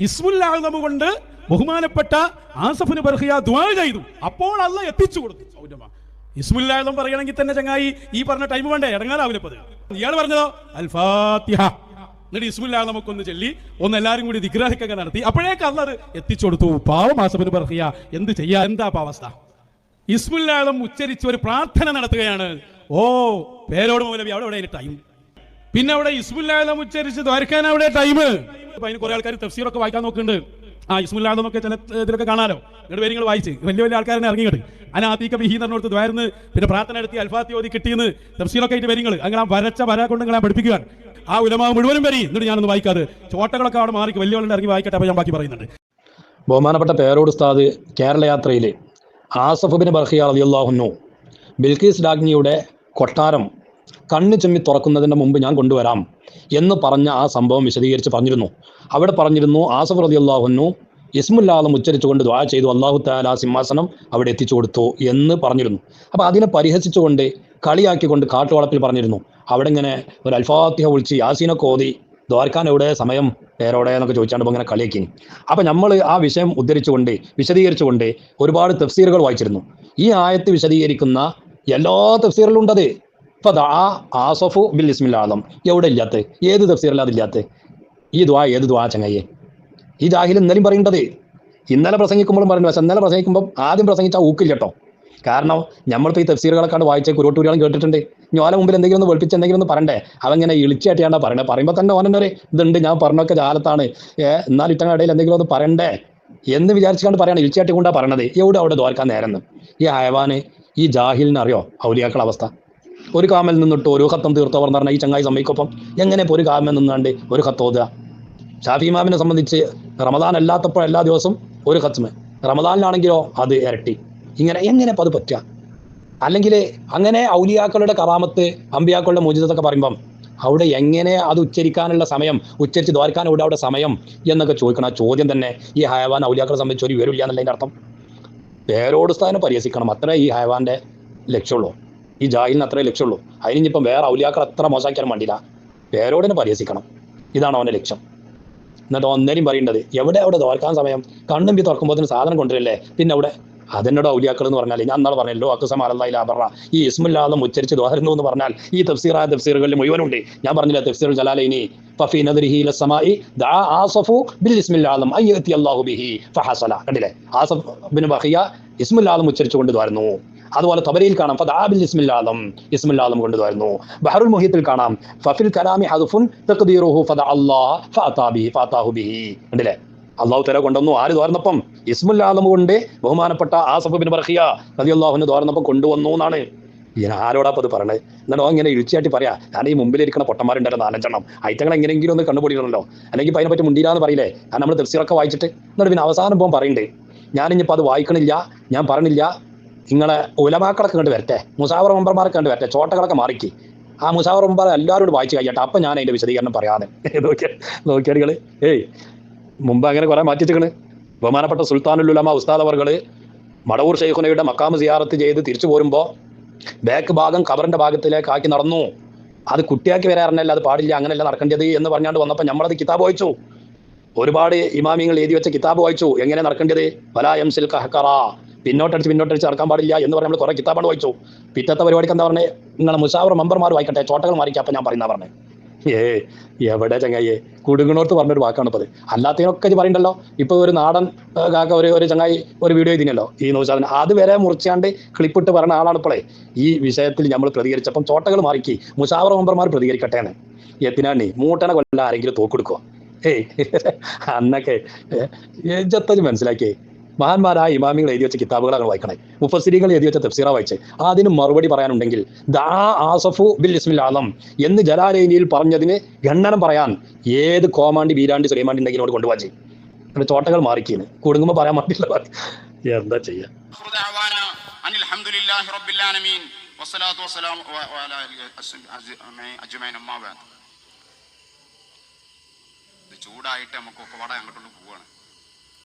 ഇസ്മുല്ലാഹം കൊണ്ട് ബഹുമാനപ്പെട്ട ആസഫിന് ബർഹിയ ദുആ ചെയ്തു. അപ്പോൾ അല്ല എത്തിച്ചു കൊടുത്തു. സൗരഭ ഇസ്മുല്ലാഹം പറയണമെങ്കിൽ തന്നെ ചങ്ങായി ഈ പറഞ്ഞ ടൈം വേണ്ടേ? ഇടങ്ങാനാവില്ല ഇപ്പത്. ഇയാൾ പറഞ്ഞതോ? അൽ ഫാത്തിഹ എന്നിട്ട് ഇസ്മുല്ലാഹ് നമുക്കൊന്ന് ചൊല്ലി. ഒന്ന് എല്ലാവരും കൂടി നിഗ്രഹിക്കൊക്കെ നടത്തി. അപ്പോഴേക്ക് അന്നത് എത്തിച്ചു കൊടുത്തു. പാവം ആസഫിന് ബർഹിയ. എന്ത് ചെയ്യാ? എന്താ അവസ്ഥ? ഇസ്മുല്ലാഹം ഉച്ചരിച്ച് ഒരു പ്രാർത്ഥന നടത്തുകയാണ്. ഓ പേരോട് മൗലവി അവിടെ എവിടെ ടൈം പിന്നെ അവിടെ ഇസ്മുല്ലാദം ഉച്ചരിച്ച് ദ്വാരക്കാൻ അവിടെ ടൈം അതിന് കുറെ ആൾക്കാർ തഫ്സീറൊക്കെ വായിക്കാൻ നോക്കുന്നുണ്ട്. ആ ഇസ്മുല്ലാദമൊക്കെ ചില ഇതിലൊക്കെ കാണാലോ? നിങ്ങളുടെ പേര് നിങ്ങൾ വായിച്ച്. വലിയ വലിയ ആൾക്കാരെ ഇറങ്ങിയിട്ട് അനാത്തീക്ക ബിഹി എന്ന് പറഞ്ഞിടത്ത് ദ്വാരന്ന് പിന്നെ പ്രാർത്ഥന നടത്തി അൽഫാത്തി ഓതി കിട്ടിയെന്ന് തഫ്സീറൊക്കെ ആയിട്ട് വരിങ്ങൾ അങ്ങനെ ആ വരച്ച വര കൊണ്ട് നിങ്ങളെ പഠിപ്പിക്കാൻ ആ ഉലമാവ് മുഴുവനും വരി. എന്നിട്ട് ഞാനൊന്ന് വായിക്കാതെ ചോട്ടകളൊക്കെ അവിടെ മാറി വലിയ വലിയ ഇറങ്ങി വായിക്കട്ടെ അപ്പൊ ഞാൻ ബാക്കി പറയുന്നുണ്ട്. ബഹുമാനപ്പെട്ട പേരോട് ഉസ്താദ് കേരള യാത്രയിൽ ആസഫുബിൻ ബർഹിയ അലിയുള്ള ബിൽക്കീസ് ഡാഗ്നിയുടെ കൊട്ടാരം കണ്ണു ചെമ്മി തുറക്കുന്നതിന് മുമ്പ് ഞാൻ കൊണ്ടുവരാം എന്ന് പറഞ്ഞ ആ സംഭവം വിശദീകരിച്ച് പറഞ്ഞിരുന്നു. അവിടെ പറഞ്ഞിരുന്നു ആസഫ് റളിയല്ലാഹുന്നു ഇസ്മുല്ലാദം ഉച്ചരിച്ചുകൊണ്ട് ദ്വാ ചെയ്തു അള്ളാഹു താല സിംഹാസനം അവിടെ എത്തിച്ചു കൊടുത്തു എന്ന് പറഞ്ഞിരുന്നു. അപ്പോൾ അതിനെ പരിഹസിച്ചുകൊണ്ട് കളിയാക്കിക്കൊണ്ട് കാട്ടുവളപ്പിൽ പറഞ്ഞിരുന്നു. അവിടെ ഇങ്ങനെ ഒരു അൽഫാത്തിഹ വിളിച്ച് യാസീനെ കോതി ദ്വാരക്കാൻ എവിടെ സമയം പേരോടെ എന്നൊക്കെ ചോദിച്ചാണ്ട് ഇങ്ങനെ കളിയാക്കി. അപ്പൊ നമ്മൾ ആ വിഷയം ഉദ്ധരിച്ചുകൊണ്ട് വിശദീകരിച്ചുകൊണ്ട് ഒരുപാട് തഫ്സീറുകൾ വായിച്ചിരുന്നു. ഈ ആയത്ത് വിശദീകരിക്കുന്ന എല്ലാ തഫ്സീറിലും ഉണ്ടത്. ആസഫു ബിൽ ഇസ്മില്ലാദം എവിടെ ഇല്ലാത്ത? ഏത് തഫ്സീറിലാണ് അതില്ലാത്ത ഈ ദ്വാ ഏത് ദ്വാ ചങ്ങയ്യെ? ഈ ജാഹിൽ ഇന്നലെയും പറയേണ്ടത് ഇന്നലെ പ്രസംഗിക്കുമ്പോഴും പറയുന്നത് പക്ഷെ ഇന്നലെ പ്രസംഗിക്കുമ്പോൾ ആദ്യം പ്രസംഗിച്ചാൽ ഊക്കില്ല കേട്ടോ. കാരണം നമ്മളിപ്പോൾ ഈ തഫ്സീറുകളൊക്കെ വായിച്ച കുരുട്ടൂരികളും കേട്ടിട്ടുണ്ട്. ഓല മുമ്പിൽ എന്തെങ്കിലും ഒന്ന് വെളുപ്പിച്ച് എന്തെങ്കിലും ഒന്ന് പറയണ്ടേ? അവങ്ങനെ ഇളിച്ചായിട്ടാണ് പറയണേ. പറയുമ്പോൾ തന്നെ ഓനൊരു ഇതുണ്ട്. ഞാൻ പറഞ്ഞൊക്കെ ജാലത്താണ്. എന്നാൽ ഇട്ടങ്ങളുടെ ഇടയിൽ എന്തെങ്കിലും ഒന്ന് പറയണ്ടേ? എന്ന് വിചാരിച്ചുകൊണ്ട് പറയണം ഇളിച്ചാട്ടി കൊണ്ടാണ് പറയണത്. എവിടെ അവിടെ ദ്വാരക്കാൻ നേരെന്ന് ഈ അയവാന് ഈ ജാഹിലിനറിയോ ഔലിയാക്കളുടെ അവസ്ഥ. ഒരു കാമൽ നിന്നിട്ട് ഒരു ഖത്തം തീർത്തവർ എന്ന് പറഞ്ഞാൽ ഈ ചങ്ങായി സമയക്കൊപ്പം എങ്ങനെ ഒരു കാമൽ നിന്നാണ്ട് ഒരു ഖത്തോതുക ഷാഫി ഇമാമിനെ സംബന്ധിച്ച് റമദാൻ അല്ലാത്തപ്പോൾ എല്ലാ ദിവസവും ഒരു ഖത്മ് റമദാനിലാണെങ്കിലോ അത് ഇരട്ടി. ഇങ്ങനെ എങ്ങനെ ഇപ്പം അത് പറ്റുക? അല്ലെങ്കിൽ അങ്ങനെ ഔലിയാക്കളുടെ കറാമത്ത് അമ്പിയാക്കളുടെ മോചിതത്തൊക്കെ പറയുമ്പം അവിടെ എങ്ങനെ അത് ഉച്ചരിക്കാനുള്ള സമയം ഉച്ചരിച്ച് ദ്വാരക്കാൻ ഇവിടെ അവിടെ സമയം എന്നൊക്കെ ചോദിക്കണം. ആ ചോദ്യം തന്നെ ഈ ഹയവാൻ ഔലിയാക്കളെ സംബന്ധിച്ച് ഒരു വിവരമില്ല എന്നുള്ളതിന്റെ അർത്ഥം. പേരോട് സ്ഥാനം പരിഹസിക്കണം. അത്രേ ഈ ഹയവാന്റെ ലക്ഷ്യമുള്ളൂ ഈ ജാഹിലിന് അത്രേ ലക്ഷ്യമുള്ളൂ. അതിനിപ്പം വേറെ ഔലിയാക്കൾ അത്ര മോശമാക്കാൻ വേണ്ടിയില്ല. പേരോടിനെ പരിഹസിക്കണം. ഇതാണ് അവന്റെ ലക്ഷ്യം. എന്നിട്ട് ഒന്നേലും പറയേണ്ടത് എവിടെ അവിടെ തോർക്കാൻ സമയം? കണ്ണും പി തുറക്കുമ്പോൾ സാധനം കൊണ്ടുവരില്ലേ? പിന്നെ അവിടെ? അതിനോട് ഔലിയാക്കൾ എന്ന് പറഞ്ഞാൽ? ഞാൻ അന്നാൾ പറഞ്ഞല്ലോ അക്കുസമാലല്ല അബറ ഈ ഇസ്മുല്ലാദം ഉച്ചരിച്ച് ദോഹരുന്നു എന്ന് പറഞ്ഞാൽ ഈ തഫ്സീറായ തഫ്സീറുകളിൽ മുഴുവനുണ്ട്. ഞാൻ പറഞ്ഞില്ല തഫ്സീർ ജലാലൈനി ഫഫി നദ്രിഹി ലസ്സമായി ദാ ആസഫു ബിൽ ഇസ്മില്ലാദം അയ്യത്തി അല്ലാഹു ബിഹി ഫഹസല. കണ്ടില്ലേ? ആസഫ് ബിൻ ബഹിയ ഇസ്മുല്ലാദം ഉച്ചരിച്ചുകൊണ്ട് ദ്വാരുന്നു. അതുപോലെ തബരയിൽ കാണാം. ഫദാബിൽ ഇസ്മില്ലാദം ഇസ്മില്ലാദം കൊണ്ടുവരുന്നു. ബഹറുൽ മുഹീത്തിൽ കാണാം. ഫഫിൽ കലാമി ഹദഫുൻ തഖ്ദീറുഹു ഫദ അല്ലാഹ് ഫഅതാ ബിഹി ഫഅതാഹു ബിഹി. കണ്ടില്ലേ? അള്ളാഹു തല കൊണ്ടുവന്നു. ആര് തോർന്നപ്പം ഇസ്മുല്ലാദം കൊണ്ട് ബഹുമാനപ്പെട്ട ആസഫ് ബിൻ ബർഹിയ റളിയല്ലാഹുവിന് തോർന്നപ്പം കൊണ്ടുവന്നു എന്നാണ്. ഞാൻ ആരോടാ അത് പറയണത് എന്നിട്ടോ ഇങ്ങനെ ഇഴിച്ചായിട്ട് പറയാ. ഞാൻ ഈ മുമ്പിലിരിക്കുന്ന പൊട്ടന്മാരുണ്ടല്ലോ നാലഞ്ചെണ്ണം. ഐറ്റങ്ങൾ എങ്ങനെയെങ്കിലും ഒന്ന് കണ്ടുപിടിക്കണമല്ലോ. അല്ലെങ്കിൽ അതിനെപ്പറ്റി മുണ്ടിയില്ലാന്ന് പറയില്ലേ? ഞാൻ നമ്മൾ തഫ്സീറൊക്കെ വായിച്ചിട്ട്. എന്നിട്ട് പിന്നെ അവസാനം പോകാൻ പറയണ്ടേ. ഞാനിപ്പോൾ അത് വായിക്കണില്ല ഞാൻ പറയണില്ല നിങ്ങളെ ഉലമാക്കളൊക്കെ കണ്ട് വരട്ടെ. മുസാവർ മെമ്പർമാരൊക്കെ കണ്ട് വരട്ടെ. ചോട്ടകളൊക്കെ മാറിക്കി. ആ മുസാവർ മെമ്പർ എല്ലാവരോടും വായിച്ചു കഴിയട്ടെ. അപ്പം ഞാൻ അതിന്റെ വിശദീകരണം പറയാതെ നോക്കിയ നോക്കിയടികൾ ഏയ് മുമ്പ് അങ്ങനെ കുറെ മാറ്റിച്ചിക്കണ്. ബഹുമാനപ്പെട്ട സുൽത്താനുൽ ഉലമ ഉസ്താദ് മടവൂർ ഷെയ്ഖുനയുടെ മക്കാമ സിയാറത്ത് ചെയ്ത് തിരിച്ചു പോരുമ്പോൾ ബാക്ക് ഭാഗം കബറിന്റെ ഭാഗത്തിലേക്ക് ആക്കി നടന്നു. അത് കുട്ടിയാക്കി വരാറിനല്ല അത് പാടില്ല അങ്ങനെയല്ല നടക്കേണ്ടത് എന്ന് പറഞ്ഞാണ്ട് വന്നപ്പോൾ നമ്മളത് കിതാബ് വായിച്ചു. ഒരുപാട് ഇമാമിങ്ങൾ എഴുതി വെച്ച കിതാബ് വായിച്ചു. എങ്ങനെ നടക്കേണ്ടത്? വലാ എംസിൽ കഹക്കറ പിന്നോട്ടടിച്ച് പിന്നോട്ടടിച്ച് നടക്കാൻ പാടില്ല എന്ന് പറഞ്ഞ് നമ്മൾ കുറെ കിതാബാണ് വായിച്ചു. പിറ്റത്തെ പരിപാടിക്ക് എന്താ പറഞ്ഞേ? നിങ്ങളെ മുസാവർ മെമ്പർമാർ വായിക്കട്ടെ ചോട്ടകൾ മാറിക്കാം അപ്പം ഞാൻ പറയുന്ന പറഞ്ഞേ. ഏ എവിടെ ചങ്ങായിയെ കുടുങ്ങണോർത്ത് പറഞ്ഞൊരു വാക്കാണ് ഇപ്പത്. അല്ലാത്തതിനൊക്കെ പറയണ്ടല്ലോ? ഇപ്പൊ ഒരു നാടൻ കാക്ക ഒരു ഒരു ചങ്ങായി ഒരു വീഡിയോ ഇതിനല്ലോ ഈ നൗഷാദിന് അത് വരെ മുറിച്ചാണ്ട് ക്ലിപ്പിട്ട് പറയുന്ന ആളാണ് ഇപ്പോഴേ ഈ വിഷയത്തിൽ നമ്മൾ പ്രതികരിച്ചപ്പം ചോട്ടകൾ മാറിക്കി മുസാവർ മെമ്പർമാർ പ്രതികരിക്കട്ടെ എന്ന്. എത്തിനാണി മൂട്ടനെ കൊല്ലം ആരെങ്കിലും തോക്കെടുക്കോ ഏയ് അന്നൊക്കെ ജത്തജ് മനസ്സിലാക്കിയേ? മഹാന്മാരായ ഇമാമികൾ എഴുതി വെച്ച കിതാബുകളാണ് വായിക്കണേ മുഫസിരികൾ എഴുതി വെച്ച തഫ്സീറ വായിച്ച് അതിന് മറുപടി പറയാനുണ്ടെങ്കിൽ ദാ ആസഫു ബിൽ ഇസ്മിൽ ആലം എന്ന് ജലാലൈനിയിൽ പറഞ്ഞതിന് ഖണ്ഡനം പറയാൻ ഏത് കോമാണ്ടി വീരാണ്ടി സുലൈമാണ്ടി ഉണ്ടെങ്കിലോട് കൊണ്ടുപോകാൻ എന്നിട്ട് ചോട്ടകൾ മാറിക്കീന് കുടുങ്ങുമ്പോൾ പറയാൻ പറ്റില്ല എന്താ ചെയ്യാ آخر دعوانا أن الحمد لله رب العالمين والصلاة والسلام و- وعلى آله الس- അജ്- അജ്മഈൻ അമ്മാ ബഅദ്. ഇത് ചൂടായിട്ട് നമുക്കൊക്കെ വട അങ്ങോട്ടൊന്ന് പോവാണ്